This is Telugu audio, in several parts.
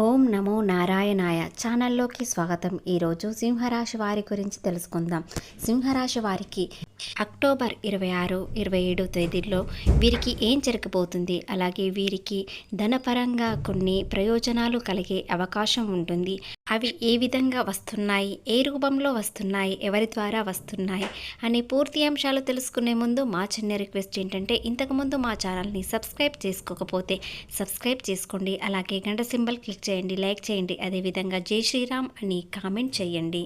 ఓం నమో నారాయణాయ ఛానల్లోకి స్వాగతం. ఈరోజు సింహరాశి వారి గురించి తెలుసుకుందాం. సింహరాశి వారికి అక్టోబర్ ఇరవై ఆరు ఇరవై ఏడు తేదీల్లో వీరికి ఏం జరగబోతుంది? అలాగే వీరికి ధనపరంగా కొన్ని ప్రయోజనాలు కలిగే అవకాశం ఉంటుంది. అవి ఏ విధంగా వస్తున్నాయి? ఏ రూపంలో వస్తున్నాయి? ఎవరి ద్వారా వస్తున్నాయి? అనే పూర్తి అంశాలు తెలుసుకునే ముందు మా చిన్న రిక్వెస్ట్ ఏంటంటే ఇంతకుముందు మా ఛానల్ని సబ్స్క్రైబ్ చేసుకోకపోతే సబ్స్క్రైబ్ చేసుకోండి. అలాగే గంట సింబల్ క్లిక్ చేయండి లైక్ చేయండి. అదేవిధంగా జై శ్రీరామ్ అని కామెంట్ చేయండి.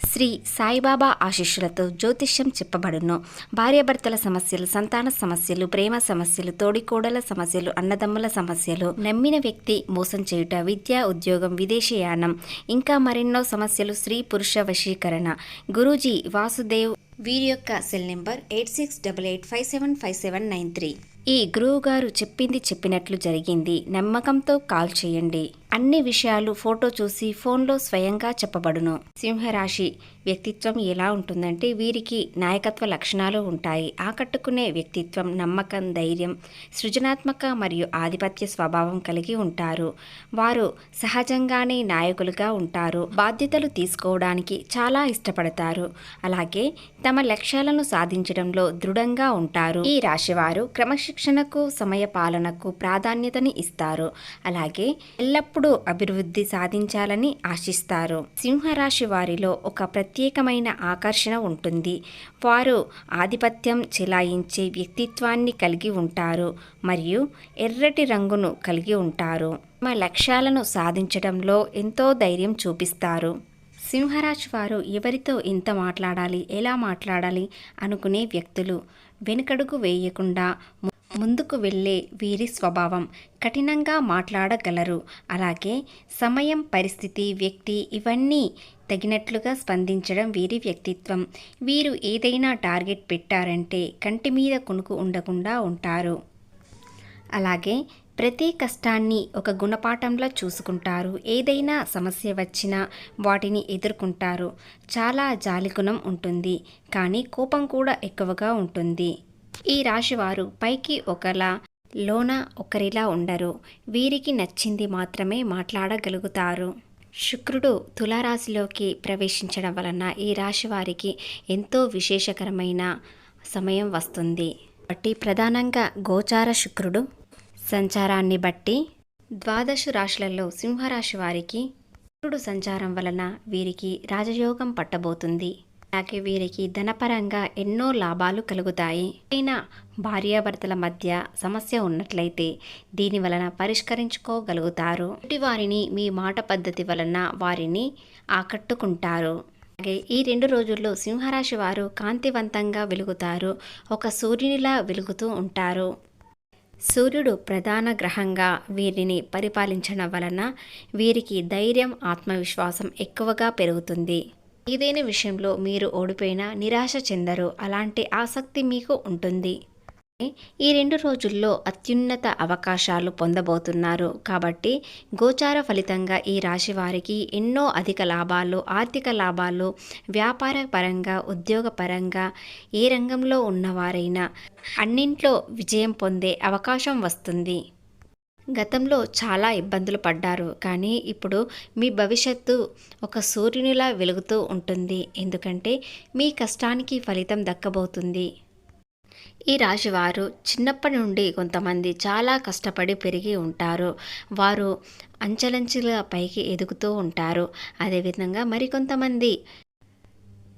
శ్రీ సాయిబాబా ఆశీస్సులతో జ్యోతిష్యం చెప్పబడును. భార్యాభర్తల సమస్యలు సంతాన సమస్యలు ప్రేమ సమస్యలు తోడికోడల సమస్యలు అన్నదమ్ముల సమస్యలు. నమ్మిన వ్యక్తి మోసం చేయుట విద్య ఉద్యోగం విదేశీయానం ఇంకా మరెన్నో సమస్యలు స్త్రీ పురుష వశీకరణ. గురూజీ వాసుదేవ్ వీరి యొక్క cell number eight six double eight five seven five seven nine three. ఈ గురువు గారు చెప్పింది చెప్పినట్లు జరిగింది. నమ్మకంతో కాల్ చేయండి. అన్ని విషయాలు ఫోటో చూసి ఫోన్లో స్వయంగా చెప్పబడును. సింహరాశి వ్యక్తిత్వం ఎలా ఉంటుందంటే వీరికి నాయకత్వ లక్షణాలు ఉంటాయి. ఆకట్టుకునే వ్యక్తిత్వం నమ్మకం ధైర్యం సృజనాత్మక మరియు ఆధిపత్య స్వభావం కలిగి ఉంటారు. వారు సహజంగానే నాయకులుగా ఉంటారు. బాధ్యతలు తీసుకోవడానికి చాలా ఇష్టపడతారు. అలాగే తమ లక్ష్యాలను సాధించడంలో దృఢంగా ఉంటారు. ఈ రాశివారు క్రమశిక్షణకు సమయ పాలనకు ప్రాధాన్యతని ఇస్తారు. అలాగే ఎల్లప్పుడూ అభివృద్ధి సాధించాలని ఆశిస్తారు. సింహరాశి వారిలో ఒక ప్రత్యేకమైన ఆకర్షణ ఉంటుంది. వారు ఆధిపత్యం చెలాయించే వ్యక్తిత్వాన్ని కలిగి ఉంటారు మరియు ఎర్రటి రంగును కలిగి ఉంటారు. తమ లక్ష్యాలను సాధించడంలో ఎంతో ధైర్యం చూపిస్తారు. సింహరాశి వారు ఎవరితో ఎంత మాట్లాడాలి ఎలా మాట్లాడాలి అనుకునే వ్యక్తులు వెనుకడుగు వేయకుండా ముందుకు వెళ్ళే వీరి స్వభావం కఠినంగా మాట్లాడగలరు. అలాగే సమయం పరిస్థితి వ్యక్తి ఇవన్నీ తగినట్లుగా స్పందించడం వీరి వ్యక్తిత్వం. వీరు ఏదైనా టార్గెట్ పెట్టారంటే కంటి మీద కొనుకు ఉండకుండా ఉంటారు. అలాగే ప్రతి కష్టాన్ని ఒక గుణపాఠంలో చూసుకుంటారు. ఏదైనా సమస్య వచ్చినా వాటిని ఎదుర్కొంటారు. చాలా జాలిగుణం ఉంటుంది. కానీ కోపం కూడా ఎక్కువగా ఉంటుంది. ఈ రాశివారు పైకి ఒకలా లోన ఒకరిలా ఉండరు. వీరికి నచ్చింది మాత్రమే మాట్లాడగలుగుతారు. శుక్రుడు తులారాశిలోకి ప్రవేశించడం వలన ఈ రాశి వారికి ఎంతో విశేషకరమైన సమయం వస్తుంది. బట్టి ప్రధానంగా గోచార శుక్రుడు సంచారాన్ని బట్టి ద్వాదశ రాశులలో సింహరాశి వారికి శుక్రుడు సంచారం వలన వీరికి రాజయోగం పట్టబోతుంది. అలాగే వీరికి ధనపరంగా ఎన్నో లాభాలు కలుగుతాయి. అయినా భార్యాభర్తల మధ్య సమస్య ఉన్నట్లయితే దీని వలన పరిష్కరించుకోగలుగుతారు. వారిని మీ మాట పద్ధతి వలన వారిని ఆకట్టుకుంటారు. అలాగే ఈ రెండు రోజుల్లో సింహరాశి వారు కాంతివంతంగా వెలుగుతారు. ఒక సూర్యునిలా వెలుగుతూ ఉంటారు. సూర్యుడు ప్రధాన గ్రహంగా వీరిని పరిపాలించడం వలన వీరికి ధైర్యం ఆత్మవిశ్వాసం ఎక్కువగా పెరుగుతుంది. ఏదైనా విషయంలో మీరు ఓడిపోయినా నిరాశ చెందరు. అలాంటి ఆసక్తి మీకు ఉంటుంది. ఈ రెండు రోజుల్లో అత్యున్నత అవకాశాలు పొందబోతున్నారు. కాబట్టి గోచార ఫలితంగా ఈ రాశి వారికి ఎన్నో అధిక లాభాలు ఆర్థిక లాభాలు వ్యాపార పరంగా ఉద్యోగ పరంగా ఏ రంగంలో ఉన్నవారైనా అన్నింట్లో విజయం పొందే అవకాశం వస్తుంది. గతంలో చాలా ఇబ్బందులు పడ్డారు. కానీ ఇప్పుడు మీ భవిష్యత్తు ఒక సూర్యునిలా వెలుగుతూ ఉంటుంది. ఎందుకంటే మీ కష్టానికి ఫలితం దక్కబోతుంది. ఈ రాశివారు చిన్నప్పటి నుండి కొంతమంది చాలా కష్టపడి పెరిగి ఉంటారు. వారు అంచెలంచెలుగా పైకి ఎదుగుతూ ఉంటారు. అదేవిధంగా మరికొంతమంది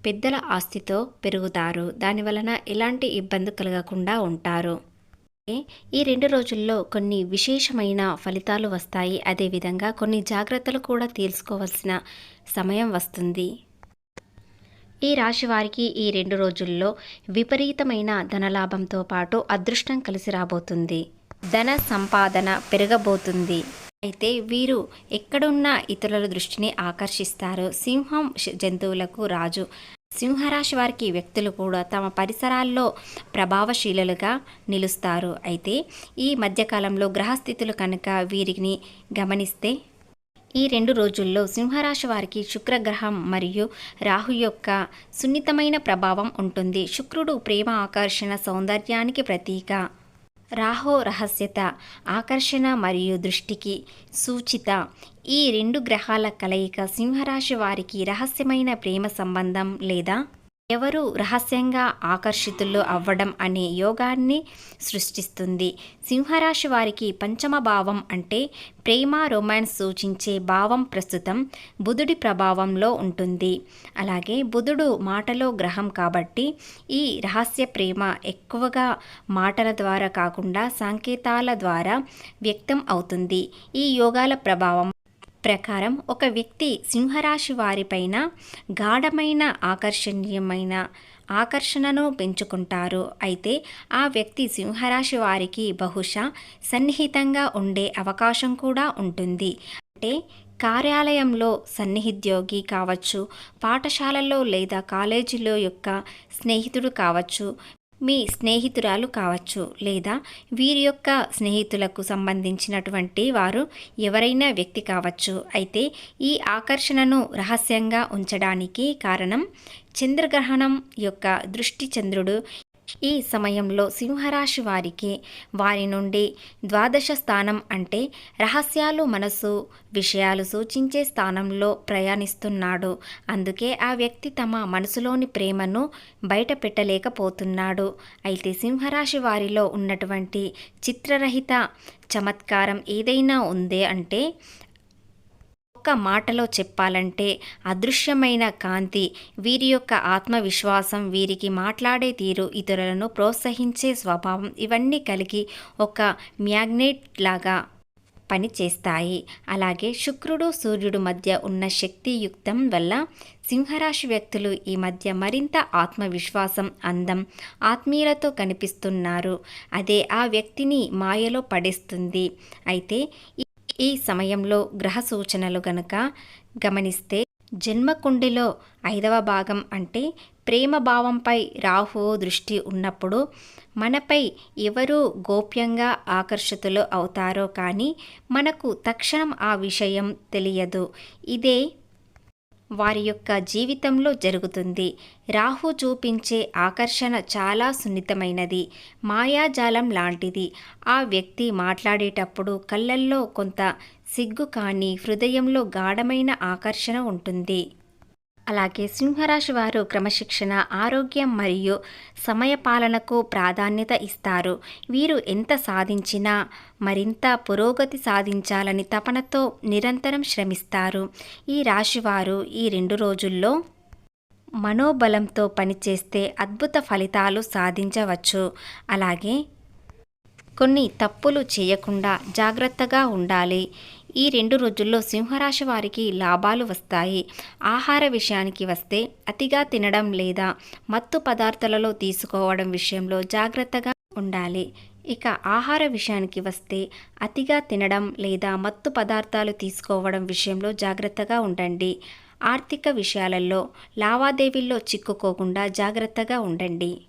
పెద్దల ఆస్తితో పెరుగుతారు. దాని వలన ఎలాంటి ఇబ్బంది కలగకుండా ఉంటారు. ఈ రెండు రోజుల్లో కొన్ని విశేషమైన ఫలితాలు వస్తాయి. అదేవిధంగా కొన్ని జాగ్రత్తలు కూడా తీసుకోవాల్సిన సమయం వస్తుంది. ఈ రాశి వారికి ఈ రెండు రోజుల్లో విపరీతమైన ధనలాభంతో పాటు అదృష్టం కలిసి రాబోతుంది. ధన సంపాదన పెరగబోతుంది. అయితే వీరు ఎక్కడున్న ఇతరుల దృష్టిని ఆకర్షిస్తారు. సింహం జంతువులకు రాజు సింహరాశి వారికి వ్యక్తులు కూడా తమ పరిసరాల్లో ప్రభావశీలులుగా నిలుస్తారు. అయితే ఈ మధ్యకాలంలో గ్రహస్థితులు కనుక వీరిని గమనిస్తే ఈ రెండు రోజుల్లో సింహరాశి వారికి శుక్రగ్రహం మరియు రాహు యొక్క సున్నితమైన ప్రభావం ఉంటుంది. శుక్రుడు ప్రేమ ఆకర్షణ సౌందర్యానికి ప్రతీక. రాహో రహస్యత ఆకర్షణ మరియు దృష్టికి సూచిత. ఈ రెండు గ్రహాల కలయిక సింహరాశి వారికి రహస్యమైన ప్రేమ సంబంధం లేదా ఎవరు రహస్యంగా ఆకర్షితులు అవ్వడం అనే యోగాన్ని సృష్టిస్తుంది. సింహరాశి వారికి పంచమ భావం అంటే ప్రేమ రొమాన్స్ సూచించే భావం ప్రస్తుతం బుధుడి ప్రభావంలో ఉంటుంది. అలాగే బుధుడు మాటలో గ్రహం కాబట్టి ఈ రహస్య ప్రేమ ఎక్కువగా మాటల ద్వారా కాకుండా సంకేతాల ద్వారా వ్యక్తం అవుతుంది. ఈ యోగాల ప్రభావం ప్రకారం ఒక వ్యక్తి సింహరాశి వారిపైన గాఢమైన ఆకర్షణీయమైన ఆకర్షణను పెంచుకుంటారు. అయితే ఆ వ్యక్తి సింహరాశి వారికి బహుశా సన్నిహితంగా ఉండే అవకాశం కూడా ఉంటుంది. అంటే కార్యాలయంలో సన్నిహిద్యోగి కావచ్చు పాఠశాలలో లేదా కాలేజీలో యొక్క స్నేహితుడు కావచ్చు మీ స్నేహితురాలు కావచ్చు లేదా వీరి యొక్క స్నేహితులకు సంబంధించినటువంటి వారు ఎవరైనా వ్యక్తి కావచ్చు. అయితే ఈ ఆకర్షణను రహస్యంగా ఉంచడానికి కారణం చంద్రగ్రహణం యొక్క దృష్టి చంద్రుడు. ఈ సమయంలో సింహరాశి వారికి వారి నుండి ద్వాదశ స్థానం అంటే రహస్యాలు మనసు విషయాలు సూచించే స్థానంలో ప్రయాణిస్తున్నాడు. అందుకే ఆ వ్యక్తి తమ మనసులోని ప్రేమను బయట పెట్టలేకపోతున్నాడు అయితే సింహరాశి వారిలో ఉన్నటువంటి చిత్రరహిత చమత్కారం ఏదైనా ఉందే అంటే ఒక్క మాటలో చెప్పాలంటే అదృశ్యమైన కాంతి వీరి యొక్క ఆత్మవిశ్వాసం వీరికి మాట్లాడే తీరు ఇతరులను ప్రోత్సహించే స్వభావం ఇవన్నీ కలిగి ఒక మ్యాగ్నెట్ లాగా పనిచేస్తాయి. అలాగే శుక్రుడు సూర్యుడు మధ్య ఉన్న శక్తియుక్తం వల్ల సింహరాశి వ్యక్తులు ఈ మధ్య మరింత ఆత్మవిశ్వాసం అందం ఆత్మీయులతో కనిపిస్తున్నారు. అదే ఆ వ్యక్తిని మాయలో పడేస్తుంది. అయితే ఈ సమయంలో గ్రహ సూచనలు గనుక గమనిస్తే జన్మకుండిలో ఐదవ భాగం అంటే ప్రేమ భావంపై రాహువు దృష్టి ఉన్నప్పుడు మనపై ఎవరు గోప్యంగా ఆకర్షితులు అవుతారో కానీ మనకు తక్షణం ఆ విషయం తెలియదు. ఇదే వారి యొక్క జీవితంలో జరుగుతుంది. రాహు చూపించే ఆకర్షణ చాలా సున్నితమైనది. మాయాజాలం లాంటిది. ఆ వ్యక్తి మాట్లాడేటప్పుడు కళ్ళల్లో కొంత సిగ్గు కానీ హృదయంలో గాఢమైన ఆకర్షణ ఉంటుంది. అలాగే సింహరాశి వారు క్రమశిక్షణ ఆరోగ్యం మరియు సమయపాలనకు ప్రాధాన్యత ఇస్తారు. వీరు ఎంత సాధించినా మరింత పురోగతి సాధించాలని తపనతో నిరంతరం శ్రమిస్తారు. ఈ రాశివారు ఈ రెండు రోజుల్లో మనోబలంతో పనిచేస్తే అద్భుత ఫలితాలు సాధించవచ్చు. అలాగే కొన్ని తప్పులు చేయకుండా జాగ్రత్తగా ఉండాలి. ఈ రెండు రోజుల్లో సింహరాశి వారికి లాభాలు వస్తాయి. ఆహార విషయానికి వస్తే అతిగా తినడం లేదా మత్తు పదార్థాలలో తీసుకోవడం విషయంలో జాగ్రత్తగా ఉండాలి. ఇక ఆహార విషయానికి వస్తే అతిగా తినడం లేదా మత్తు పదార్థాలు తీసుకోవడం విషయంలో జాగ్రత్తగా ఉండండి. ఆర్థిక విషయాలలో లావాదేవీల్లో చిక్కుకోకుండా జాగ్రత్తగా ఉండండి.